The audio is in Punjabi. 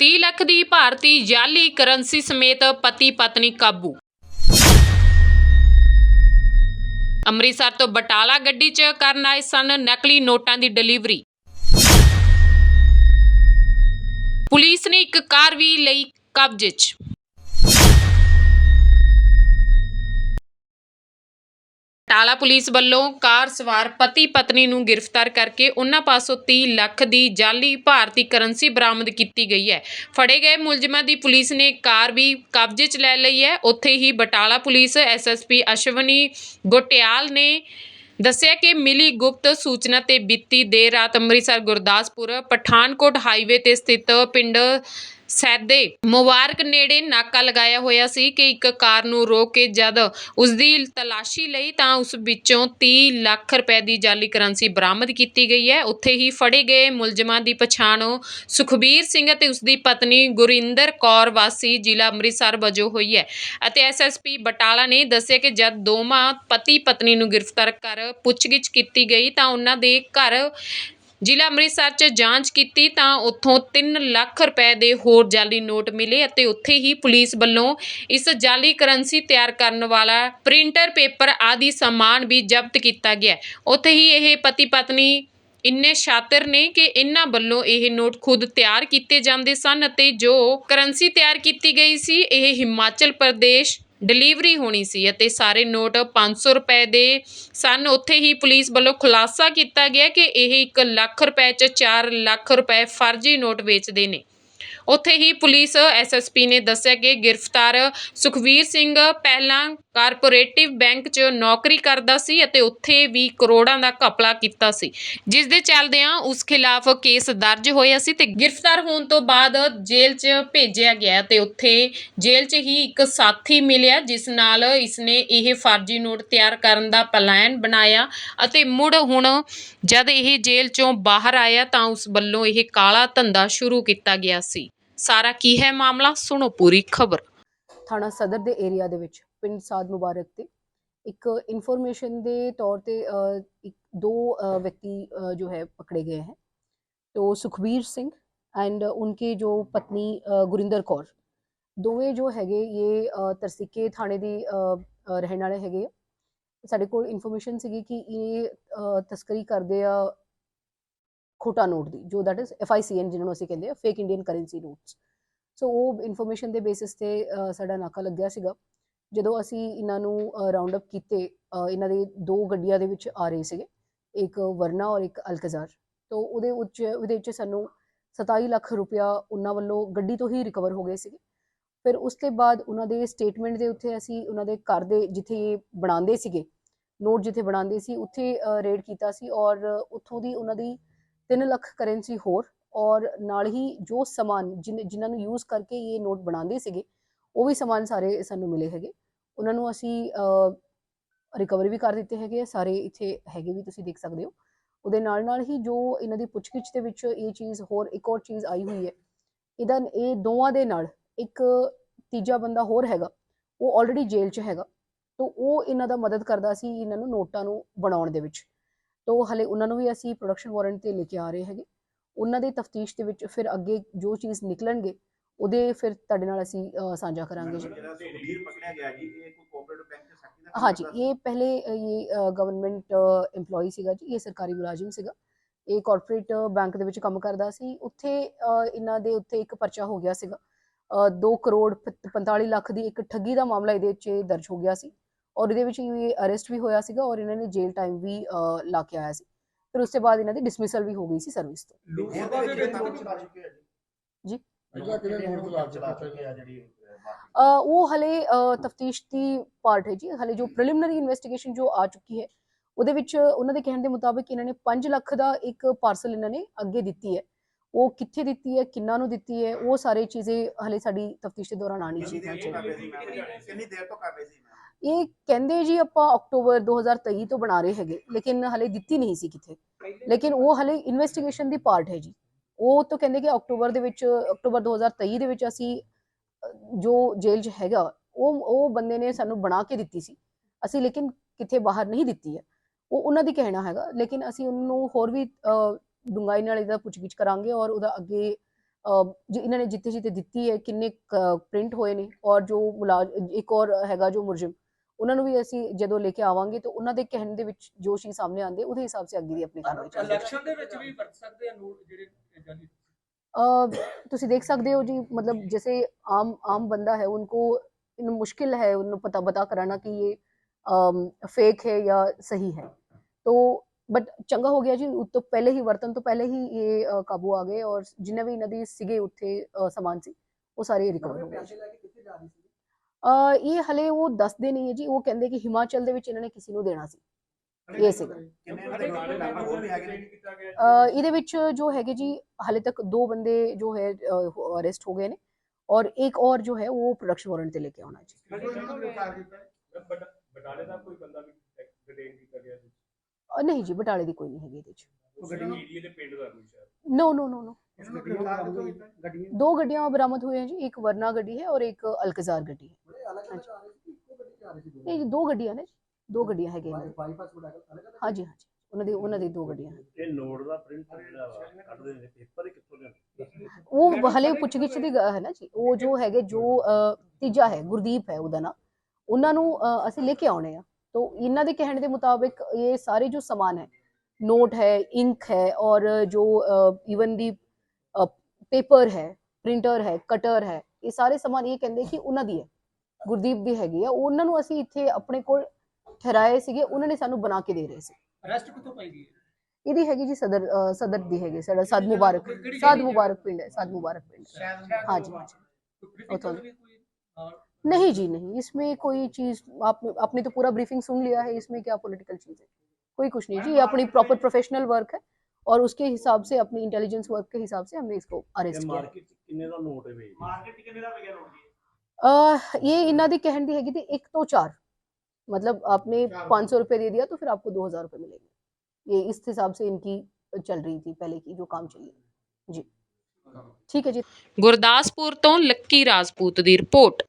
30 ਲੱਖ ਦੀ ਭਾਰਤੀ ਜਾਲੀ ਕਰੰਸੀ ਸਮੇਤ ਪਤੀ ਪਤਨੀ ਕਾਬੂ। ਅੰਮ੍ਰਿਤਸਰ ਤੋਂ ਬਟਾਲਾ ਗੱਡੀ 'ਚ ਕਰਨ ਆਏ ਸਨ ਨਕਲੀ ਨੋਟਾਂ ਦੀ ਡਿਲੀਵਰੀ। ਪੁਲਿਸ ਨੇ ਇੱਕ ਕਾਰ ਵੀ ਲਈ ਕਬਜ਼ੇ 'ਚ। ਟਾਲਾ ਪੁਲਿਸ ਵੱਲੋਂ ਕਾਰ ਸਵਾਰ ਪਤੀ ਪਤਨੀ ਨੂੰ ਗ੍ਰਿਫਤਾਰ ਕਰਕੇ ਉਹਨਾਂ ਪਾਸੋਂ 30 ਲੱਖ ਦੀ ਜਾਲੀ ਭਾਰਤੀ ਕਰੰਸੀ ਬਰਾਮਦ ਕੀਤੀ ਗਈ ਹੈ। ਫੜੇ ਗਏ ਮੁਲਜ਼ਮਾਂ ਦੀ ਪੁਲਿਸ ਨੇ ਕਾਰ ਵੀ ਕਬਜ਼ੇ 'ਚ ਲੈ ਲਈ ਹੈ। ਉੱਥੇ ਹੀ ਬਟਾਲਾ ਪੁਲਿਸ ਐਸਐਸਪੀ ਅਸ਼ਵਨੀ ਗੋਟਿਆਲ ਨੇ ਦੱਸਿਆ ਕਿ ਮਿਲੀ ਗੁਪਤ ਸੂਚਨਾ ਤੇ ਬੀਤੀ ਦੇਰ ਰਾਤ ਅੰਮ੍ਰਿਤਸਰ ਗੁਰਦਾਸਪੁਰ, ਪਠਾਨਕੋਟ ਹਾਈਵੇ ਤੇ ਸਥਿਤ ਪਿੰਡ ਸੈਦੇ ਮੁਬਾਰਕ ਨੇੜੇ ਨਾਕਾ ਲਗਾਇਆ ਹੋਇਆ ਸੀ ਕਿ ਇੱਕ ਕਾਰ ਨੂੰ ਰੋਕ ਕੇ ਜਦ ਉਸ ਦੀ ਤਲਾਸ਼ੀ ਲਈ ਤਾਂ ਉਸ ਵਿੱਚੋਂ 30 ਲੱਖ ਰੁਪਏ ਦੀ ਜਾਲੀ ਕਰੰਸੀ ਬਰਾਮਦ ਕੀਤੀ ਗਈ ਹੈ। ਉੱਥੇ ਹੀ ਫੜੇ ਗਏ ਮੁਲਜ਼ਮਾਂ ਦੀ ਪਛਾਣ ਸੁਖਬੀਰ ਸਿੰਘ ਅਤੇ ਉਸ ਦੀ ਪਤਨੀ ਗੁਰਿੰਦਰ ਕੌਰ ਵਾਸੀ ਜ਼ਿਲ੍ਹਾ ਅੰਮ੍ਰਿਤਸਰ ਵਜੋਂ ਹੋਈ ਹੈ ਅਤੇ ਐਸਐਸਪੀ ਬਟਾਲਾ ਨੇ ਦੱਸਿਆ ਕਿ ਜਦ ਦੋਵਾਂ ਪਤੀ ਪਤਨੀ ਨੂੰ ਗ੍ਰਿਫਤਾਰ ਕਰ ਪੁੱਛਗਿੱਛ ਕੀਤੀ ਗਈ ਤਾਂ ਉਹਨਾਂ ਦੇ ਘਰ ਜ਼ਿਲ੍ਹਾ ਅੰਮ੍ਰਿਤਸਰ 'ਚ ਜਾਂਚ ਕੀਤੀ ਤਾਂ ਉੱਥੋਂ 3 ਲੱਖ ਰੁਪਏ ਦੇ ਹੋਰ ਜਾਲੀ ਨੋਟ ਮਿਲੇ ਅਤੇ ਉੱਥੇ ਹੀ ਪੁਲਿਸ ਵੱਲੋਂ ਇਸ ਜਾਲੀ ਕਰੰਸੀ ਤਿਆਰ ਕਰਨ ਵਾਲਾ ਪ੍ਰਿੰਟਰ, ਪੇਪਰ ਆਦਿ ਸਮਾਨ ਵੀ ਜ਼ਬਤ ਕੀਤਾ ਗਿਆ। ਉੱਥੇ ਹੀ ਇਹ ਪਤੀ ਪਤਨੀ ਇੰਨੇ ਸ਼ਾਤਰ ਨੇ ਕਿ ਇਹਨਾਂ ਵੱਲੋਂ ਇਹ ਨੋਟ ਖੁਦ ਤਿਆਰ ਕੀਤੇ ਜਾਂਦੇ ਸਨ ਅਤੇ ਜੋ ਕਰੰਸੀ ਤਿਆਰ ਕੀਤੀ ਗਈ ਸੀ, ਇਹ ਹਿਮਾਚਲ ਪ੍ਰਦੇਸ਼ ਡਿਲੀਵਰੀ ਹੋਣੀ ਸੀ ਅਤੇ ਸਾਰੇ ਨੋਟ 500 ਰੁਪਏ ਦੇ ਸਨ। ਉੱਥੇ ਹੀ ਪੁਲਿਸ ਵੱਲੋਂ ਖੁਲਾਸਾ ਕੀਤਾ ਗਿਆ ਕਿ ਇਹ 1 ਲੱਖ ਰੁਪਏ 'ਚ 4 ਲੱਖ ਰੁਪਏ ਫਰਜ਼ੀ ਨੋਟ ਵੇਚਦੇ ਨੇ। ਉੱਥੇ ਹੀ ਪੁਲਿਸ ਐਸਐਸਪੀ ਨੇ ਦੱਸਿਆ ਕਿ ਗ੍ਰਿਫਤਾਰ ਸੁਖਵੀਰ ਸਿੰਘ ਪਹਿਲਾਂ ਕਾਰਪੋਰੇਟਿਵ ਬੈਂਕ 'ਚ ਨੌਕਰੀ ਕਰਦਾ ਸੀ ਅਤੇ ਉੱਥੇ ਵੀ ਕਰੋੜਾਂ ਦਾ ਘਪਲਾ ਕੀਤਾ ਸੀ। ਜਿਸ ਦੇ ਚੱਲਦਿਆਂ ਉਸ ਖਿਲਾਫ ਕੇਸ ਦਰਜ ਹੋਇਆ ਸੀ ਤੇ ਗ੍ਰਿਫਤਾਰ ਹੋਣ ਤੋਂ ਬਾਅਦ ਜੇਲ੍ਹ 'ਚ ਭੇਜਿਆ ਗਿਆ ਤੇ ਉੱਥੇ ਜੇਲ੍ਹ 'ਚ ਹੀ ਇੱਕ ਸਾਥੀ ਮਿਲਿਆ, ਜਿਸ ਨਾਲ ਇਸਨੇ ਇਹ ਫਰਜ਼ੀ ਨੋਟ ਤਿਆਰ ਕਰਨ ਦਾ ਪਲਾਨ ਬਣਾਇਆ ਅਤੇ ਮੁੜ ਹੁਣ ਜਦ ਇਹ ਜੇਲ੍ਹ 'ਚੋਂ ਬਾਹਰ ਆਇਆ ਤਾਂ ਉਸ ਵੱਲੋਂ ਇਹ ਕਾਲਾ ਧੰਦਾ ਸ਼ੁਰੂ ਕੀਤਾ ਗਿਆ ਸੀ। ਸਾਰਾ ਕੀ ਹੈ ਮਾਮਲਾ ਸੁਣੋ ਪੂਰੀ ਖਬਰ ਥਾਣਾ ਸਦਰ ਦੇ ਏਰੀਆ ਦੇ ਵਿੱਚ ਪਿੰਡ ਸਾਦ ਮੁਬਾਰਕ ਤੇ ਇੱਕ ਇਨਫੋਰਮੇਸ਼ਨ ਦੇ ਤੌਰ ਤੇ ਅ, ਇੱਕ ਦੋ अ, व्यक्ति अ, जो है पकड़े गए हैं तो सुखबीर सिंह एंड उनके जो पत्नी अ, गुरिंदर कौर ਦੋਵੇਂ ਜੋ ਹੈਗੇ ਇਹ ਅ, ਤਰਸਿੱਕੇ ਥਾਣੇ ਦੀ ਅ, ਅ, ਰਹਿਣ ਵਾਲੇ ਹੈਗੇ ਆ ਸਾਡੇ ਕੋਲ ਇਨਫੋਰਮੇਸ਼ਨ ਸੀਗੀ ਕਿ ਇਹ ਅ, ਤਸਕਰੀ ਕਰਦੇ ਆ ਖੋਟਾ ਨੋਟ ਦੀ, ਜੋ ਦੈਟ ਇਜ਼ ਐਫਆਈਸੀਐਨ ਜਿਹਨੂੰ ਅਸੀਂ ਕਹਿੰਦੇ ਆ fake Indian currency notes so ਉਹ ਇਨਫੋਰਮੇਸ਼ਨ ਦੇ ਬੇਸਿਸ ਤੇ ਸਾਡਾ ਨਾਕਾ ਲੱਗਿਆ ਸੀਗਾ। ਜਦੋਂ ਅਸੀਂ ਇਹਨਾਂ ਨੂੰ ਰਾਉਂਡ ਅਪ ਕੀਤੇ ਇਹਨਾਂ ਦੇ ਦੋ ਗੱਡੀਆਂ ਦੇ ਵਿੱਚ ਆ ਰਹੇ ਸੀਗੇ, ਇੱਕ ਵਰਨਾ ਔਰ ਇੱਕ ਅਲਕਜ਼ਾਰ। ਤੋਂ ਉਹਦੇ ਉੱਚ, ਉਹਦੇ ਵਿੱਚ ਸਾਨੂੰ 27 ਲੱਖ ਰੁਪਇਆ ਉਹਨਾਂ ਵੱਲੋਂ ਗੱਡੀ ਤੋਂ ਹੀ ਰਿਕਵਰ ਹੋ ਗਏ ਸੀਗੇ। ਫਿਰ ਉਸ ਤੋਂ ਬਾਅਦ ਉਹਨਾਂ ਦੇ ਸਟੇਟਮੈਂਟ ਦੇ ਉੱਤੇ ਅਸੀਂ ਉਹਨਾਂ ਦੇ ਘਰ ਦੇ ਜਿੱਥੇ ਇਹ ਬਣਾਉਂਦੇ ਸੀਗੇ ਨੋਟ ਜਿੱਥੇ ਬਣਾਉਂਦੇ ਸੀ, ਉੱਥੇ ਰੇਡ ਕੀਤਾ ਸੀ ਔਰ ਉੱਥੋਂ ਦੀ ਉਹਨਾਂ ਦੀ 3 ਲੱਖ ਕਰੰਸੀ ਹੋਰ ਔਰ ਨਾਲ ਹੀ ਜੋ ਸਮਾਨ ਜਿਨ- ਜਿਨ੍ਹਾਂ ਨੂੰ ਯੂਜ਼ ਕਰਕੇ ਇਹ ਨੋਟ ਬਣਾਉਂਦੇ ਸੀਗੇ ਉਹ ਵੀ ਸਮਾਨ ਸਾਰੇ ਸਾਨੂੰ ਮਿਲੇ ਹੈਗੇ। ਉਹਨਾਂ ਨੂੰ ਅਸੀਂ ਰਿਕਵਰ ਵੀ ਕਰ ਦਿੱਤੇ ਹੈਗੇ ਆ, ਸਾਰੇ ਇੱਥੇ ਹੈਗੇ ਵੀ ਤੁਸੀਂ ਦੇਖ ਸਕਦੇ ਹੋ। ਉਹਦੇ ਨਾਲ ਨਾਲ ਹੀ ਜੋ ਇਹਨਾਂ ਦੀ ਪੁੱਛਗਿੱਛ ਦੇ ਵਿੱਚ ਇਹ ਚੀਜ਼ ਹੋਰ ਇੱਕ ਹੋਰ ਚੀਜ਼ ਆਈ ਹੋਈ ਹੈ। ਇਹਦਾ ਇਹ ਦੋਵਾਂ ਦੇ ਨਾਲ ਇੱਕ ਤੀਜਾ ਬੰਦਾ ਹੋਰ ਹੈਗਾ। ਉਹ ਆਲਰੇਡੀ ਜੇਲ੍ਹ 'ਚ ਹੈਗਾ। ਤੋਂ ਉਹ ਇਹਨਾਂ ਦਾ ਮਦਦ ਕਰਦਾ ਸੀ ਇਹਨਾਂ ਨੂੰ ਨੋਟਾਂ ਨੂੰ ਬਣਾਉਣ ਦੇ ਵਿੱਚ। ਤੋਂ ਹਲੇ ਉਹਨਾਂ ਨੂੰ ਵੀ ਅਸੀਂ ਪ੍ਰੋਡਕਸ਼ਨ ਵਾਰੰਟ ਤੇ ਲੈ ਕੇ ਆ ਰਹੇ ਹੈਗੇ। ਉਹਨਾਂ ਦੀ ਤਫਤੀਸ਼ ਦੇ ਵਿੱਚ ਫਿਰ ਅੱਗੇ ਜੋ ਚੀਜ਼ ਨਿਕਲਣਗੇ ਉਹਦੇ ਫਿਰ ਤੁਹਾਡੇ ਨਾਲ ਅਸੀਂ ਸਾਂਝਾ ਕਰਾਂਗੇ ਜੀ। ਡੀਲ ਜੀ ਇਹ ਹਾਂਜੀ ਇਹ ਪਹਿਲੇ ਇਹ ਗਵਰਨਮੈਂਟ EMPLOYE ਸੀਗਾ ਜੀ ਇਹ ਸਰਕਾਰੀ ਮੁਲਾਜ਼ਮ ਸੀਗਾ। ਇਹ ਕਾਰਪੋਰੇਟ ਬੈਂਕ ਦੇ ਵਿੱਚ ਕੰਮ ਕਰਦਾ ਸੀ। ਉੱਥੇ ਇਹਨਾਂ ਦੇ ਉੱਤੇ ਇੱਕ ਪਰਚਾ ਹੋ ਗਿਆ ਸੀਗਾ। 2 ਕਰੋੜ 45 ਲੱਖ ਦੀ ਇੱਕ ਠੱਗੀ ਦਾ ਮਾਮਲਾ ਇਹਦੇ ਵਿੱਚ ਦਰਜ ਹੋ ਗਿਆ ਸੀ। ਔਰ ਇਹਦੇ ਵਿੱਚ ਇਹ ਅਰੈਸਟ ਵੀ ਹੋਇਆ ਸੀਗਾ ਔਰ ਇਹਨਾਂ ਨੇ ਜੇਲ੍ਹ ਟਾਈਮ ਵੀ ਲਾ ਕੇ ਆਇਆ ਸੀ। ਫਿਰ ਉਸ ਤੋਂ ਬਾਅਦ ਇਹਨਾਂ ਦੀ ਡਿਸਮਿਸਲ ਵੀ ਹੋ ਗਈ ਸੀ ਸਰਵਿਸ ਤੋਂ। ਜੀ? ਉਹ ਹਲੇ ਤਫਤੀਸ਼ ਦੀ ਪਾਰਟ ਹੈ ਜੀ। ਹਲੇ ਜੋ ਪ੍ਰੀਲਿਮਿਨਰੀ ਇਨਵੈਸਟੀਗੇਸ਼ਨ ਜੋ ਆ ਚੁੱਕੀ ਹੈ ਉਹਦੇ ਵਿੱਚ ਉਹਨਾਂ ਦੇ ਕਹਿਣ ਦੇ ਮੁਤਾਬਕ ਇਹਨਾਂ ਨੇ 5 ਲੱਖ ਦਾ ਇੱਕ ਪਾਰਸਲ ਇਹਨਾਂ ਨੇ ਅੱਗੇ ਦਿੱਤੀ ਹੈ। ਉਹ ਕਿੱਥੇ ਦਿੱਤੀ ਹੈ ਕਿੰਨਾ ਨੂੰ ਦਿੱਤੀ ਹੈ ਉਹ ਸਾਰੇ ਚੀਜ਼ੇ ਹਲੇ ਸਾਡੀ ਤਫਤੀਸ਼ ਦੇ ਦੌਰਾਨ ਆਣੀ ਚਾਹੀਦੀ ਮੈਮ ਕਿੰਨੀ ਦੇਰ ਤੋਂ ਕਰ ਰਹੇ ਸੀ? ਇਹ ਕਹਿੰਦੇ ਜੀ ਆਪਾਂ ਅਕਤੂਬਰ 2023 ਤੋਂ ਬਣਾ ਰਹੇ ਹੈਗੇ ਲੇਕਿਨ ਹਲੇ ਦਿੱਤੀ ਨਹੀਂ ਸੀ ਕਿਥੇ ਲੇਕਿਨ ਉਹ ਹਲੇ ਇਨਵੈਸਟੀਗੇਸ਼ਨ ਦੀ ਪਾਰਟ ਹੈ ਜੀ। ਉਹ ਤਾਂ ਕਹਿੰਦੇ ਕਿ ਅਕਤੂਬਰ ਦੇ ਵਿੱਚ ਅਕਤੂਬਰ 2023 ਦੇ ਵਿੱਚ ਅਸੀਂ ਜੋ ਜੇਲ੍ਹ 'ਚ ਹੈਗਾ ਉਹ ਉਹ ਬੰਦੇ ਨੇ ਸਾਨੂੰ ਬਣਾ ਕੇ ਦਿੱਤੀ ਸੀ। ਅਸੀਂ ਲੇਕਿਨ ਕਿਥੇ ਬਾਹਰ ਨਹੀਂ ਦਿੱਤੀ ਹੈ। ਉਹ ਉਹਨਾਂ ਦੀ ਕਹਿਣਾ ਹੈਗਾ ਲੇਕਿਨ ਅਸੀਂ ਉਹਨੂੰ ਹੋਰ ਵੀ ਅ, ਡੂੰਘਾਈ ਨਾਲ ਇਹਦਾ ਪੁੱਛਗਿੱਛ ਕਰਾਂਗੇ ਔਰ ਉਹਦਾ ਅੱਗੇ ਅ, ਜੋ ਇਹਨਾਂ ਨੇ ਜਿੱਥੇ ਜਿੱਥੇ ਦਿੱਤੀ ਹੈ ਕਿੰਨੇ ਪ੍ਰਿੰਟ ਹੋਏ ਨੇ ਔਰ ਜੋ ਮੁਲਾਜ਼ਮ ਇੱਕ ਔਰ ਹੈਗਾ ਜੋ ਮੁਲਜ਼ਮ ਉਹਨਾਂ ਨੂੰ ਵੀ ਅਸੀਂ ਜਦੋਂ ਲੈ ਕੇ ਆਵਾਂਗੇ ਤਾਂ ਉਹਨਾਂ ਦੇ ਕਹਿਣ ਦੇ ਵਿੱਚ ਜੋ ਚੀਜ਼ ਸਾਹਮਣੇ ਆਉਂਦੀ ਹੈ ਉਹਦੇ ਹਿਸਾਬ ਸੇ ਅੱਗੇ ਦੀ ਆਪਣੀ ਕਾਰਵਾਈ ਚੱਲੇਗੀ ਇਲੈਕਸ਼ਨ ਦੇ ਵਿੱਚ ਵੀ ਵਰਤ ਸਕਦੇ ਆ ਨੋਟ ਜਿਹੜੇ ਜਾਲੀ ਅ, ਤੁਸੀਂ ਦੇਖ ਸਕਦੇ ਹੋ ਜੀ मतलब जैसे आम आम बंदा है उनको इन मुश्किल है उन्हें पता बता कराना कि ये फेक है या सही है तो ਬਟ ਚੰਗਾ ਹੋ ਗਿਆ ਜੀ ਉਹ ਤੋਂ ਪਹਿਲੇ ਹੀ ਵਰਤਨ ਤੋਂ ਪਹਿਲੇ ਹੀ ਇਹ ਅ, ਕਾਬੂ ਆ ਗਏ ਔਰ ਜਿੰਨੇ ਵੀ ਇਹਨਾਂ ਦੀ ਸੀਗੇ ਉੱਥੇ ਅ, ਸਮਾਨ ਸੀ ਉਹ ਸਾਰੇ ਰਿਕਵਰ ਹੋ ਗਏ ਇਹ ਹਲੇ ਉਹ ਦੱਸਦੇ ਨਹੀਂ ਹੈ ਜੀ ਉਹ ਕਹਿੰਦੇ ਕਿ ਹਿਮਾਚਲ ਦੇ ਵਿੱਚ ਇਹਨਾਂ ਨੇ ਕਿਸੇ ਨੂੰ ਦੇਣਾ ਸੀ। ਇਹ ਸੀਗਾ। ਇਹਦੇ ਵਿੱਚ ਜੋ ਹੈਗੇ ਜੀ ਹਾਲੇ ਤੱਕ ਦੋ ਬੰਦੇ ਜੋ ਹੈ ਅਰੈਸਟ ਹੋ ਗਏ ਨੇ ਔਰ ਇੱਕ ਔਰ ਜੋ ਹੈ ਉਹ ਪ੍ਰੋਡਕਸ਼ਨ ਵਾਰੰਟ ਤੇ ਲੈ ਕੇ ਆਉਣਾ ਜੀ। ਬਟਾਲੇ ਦਾ ਕੋਈ ਬੰਦਾ ਵੀ ਡਿਟੇਨ ਕੀਤਾ ਗਿਆ ਸੀ? ਅ, ਨਹੀਂ ਜੀ ਬਟਾਲੇ ਦੀ ਕੋਈ ਨਹੀਂ ਹੈਗੀ ਇਹਦੇ ਵਿੱਚ ਉਹ ਏਰੀਏ ਦੇ ਪਿੰਡ ਦਾ ਕੋਈ ਸ਼ਾਇਦ। ਨੋ ਨੋ ਨੋ ਨੋ ਦੋ ਗੱਡੀਆਂ ਬਰਾਮਦ ਹੋਈਆਂ ਜੀ ਇੱਕ ਵਰਨਾ ਗੱਡੀ ਹੈ ਔਰ ਇੱਕ ਅਲਕਜ਼ਾਰ ਗੱਡੀ ਹੈ। ਅਲੱਗ ਅਲੱਗ ਆ ਰਹੇ ਸੀ ਇੱਕੋ ਗੱਡੀ ਚ ਆ ਰਹੇ ਸੀ ਨਹੀਂ ਜੀ ਦੋ ਗੱਡੀਆਂ ਨੇ ਦੋ ਗੱਡੀਆਂ ਹੈਗੀਆਂ। ਬਾਈਪਾਸ ਅਲੱਗ ਅਲੱਗ ਹਾਂਜੀ ਹਾਂਜੀ। ਉਹਨਾਂ ਦੀ ਉਹਨਾਂ ਦੀ ਦੋ ਗੱਡੀਆਂ ਹਨ ਇਹ ਨੋਟ ਦਾ ਪ੍ਰਿੰਟ ਜਿਹੜਾ ਵਾ ਕੱਢਦੇ ਨੇ ਪੇਪਰ ਹੀ ਕਿੱਥੋਂ ਲਿਆਉਂਦੇ? ਉਹ ਹਲੇ ਪੁੱਛਗਿੱਛ ਦੀ ਗ- ਹੈ ਨਾ ਜੀ। ਉਹ ਜੋ ਹੈਗੇ ਜੋ ਅ, ਤੀਜਾ ਹੈ ਗੁਰਦੀਪ ਹੈ ਉਹਦਾ ਨਾਂ। ਉਹਨਾਂ ਨੂੰ ਅ, ਅਸੀਂ ਲੈ ਕੇ ਆਉਣੇ ਆ। तो ਇਹਨਾਂ ਦੇ ਕਹਿਣ ਦੇ ਮੁਤਾਬਿਕ ਇਹ ਸਾਰੇ ਜੋ ਸਮਾਨ ਹੈ ਨੋਟ ਹੈ ਇੰਕ ਹੈ ਔਰ ਜੋ ਇਵਨ ਦੀ ਪੇਪਰ ਹੈ ਪ੍ਰਿੰਟਰ ਹੈ ਕਟਰ ਹੈ ਇਹ ਸਾਰੇ ਸਮਾਨ ਇਹ ਕਹਿੰਦੇ ਕਿ ਉਹਨਾਂ ਦੀ ਹੈ। ਗੁਰਦੀਪ ਦੀ ਹੈਗੀ ਆ ਉਹਨਾਂ ਨੂੰ ਅਸੀਂ ਇੱਥੇ ਆਪਣੇ ਕੋਲ ਠਹਿਰਾਏ ਸੀਗੇ ਉਹਨਾਂ ਨੇ ਸਾਨੂੰ ਬਣਾ ਕੇ ਦੇ ਰਹੇ ਸੀ ਅਰੈਸਟ ਕਿੱਥੋਂ ਪਾਈ ਗਈ ਹੈ? ਇਹਦੀ ਹੈਗੀ ਜੀ ਸਦਰ ਅ, ਸਦਰ ਦੀ ਹੈਗੀ ਸਾਡਾ ਸਾਦ ਮੁਬਾਰਕ ਕਿਹੜੀ ਸਾਦ ਜਗ੍ਹਾ? ਮੁਬਾਰਕ ਪਿੰਡ ਹੈ ਸਾਦ मुबारक पिंड है। ਸ਼ਾਇਦ हाँ जी, हाँ जी। ਕੋਈ briefing उतो- करनी कोई हाँ, नहीं जी नहीं इसमें कोई चीज आपने आपने तो पूरा ब्रीफिंग सुन लिया है इसमें क्या पॉलिटिकल चीज है कोई कुछ नहीं जी ये अपनी प्रॉपर प्रोफेशनल वर्क है और उसके हिसाब से अपनी इंटेलिजेंस वर्क के हिसाब से हमने इसको ਇਹ अरेस्ट किया है। ਮਾਰਕੀਟ ਚ ਕਿੰਨੇ ਦਾ ਨੋਟ ਹੈ ਵੇ ਮਾਰਕੀਟ ਕਿੰਨੇ ਦਾ ਵਿਗਿਆ ਨੋਟ ਜੀ अह, ये इन्ना दी कहन दी हैगी थी एक तो चार मतलब आपने चार पाँच सौ रुपये दे दिया तो फिर आपको दो हजार रुपये मिलेंगे ये इस हिसाब से इनकी चल रही थी पहले की जो काम चली जी ठीक है जी ਗੁਰਦਾਸਪੁਰ ਤੋਂ ਲੱਕੀ ਰਾਜਪੂਤ ਦੀ ਰਿਪੋਰਟ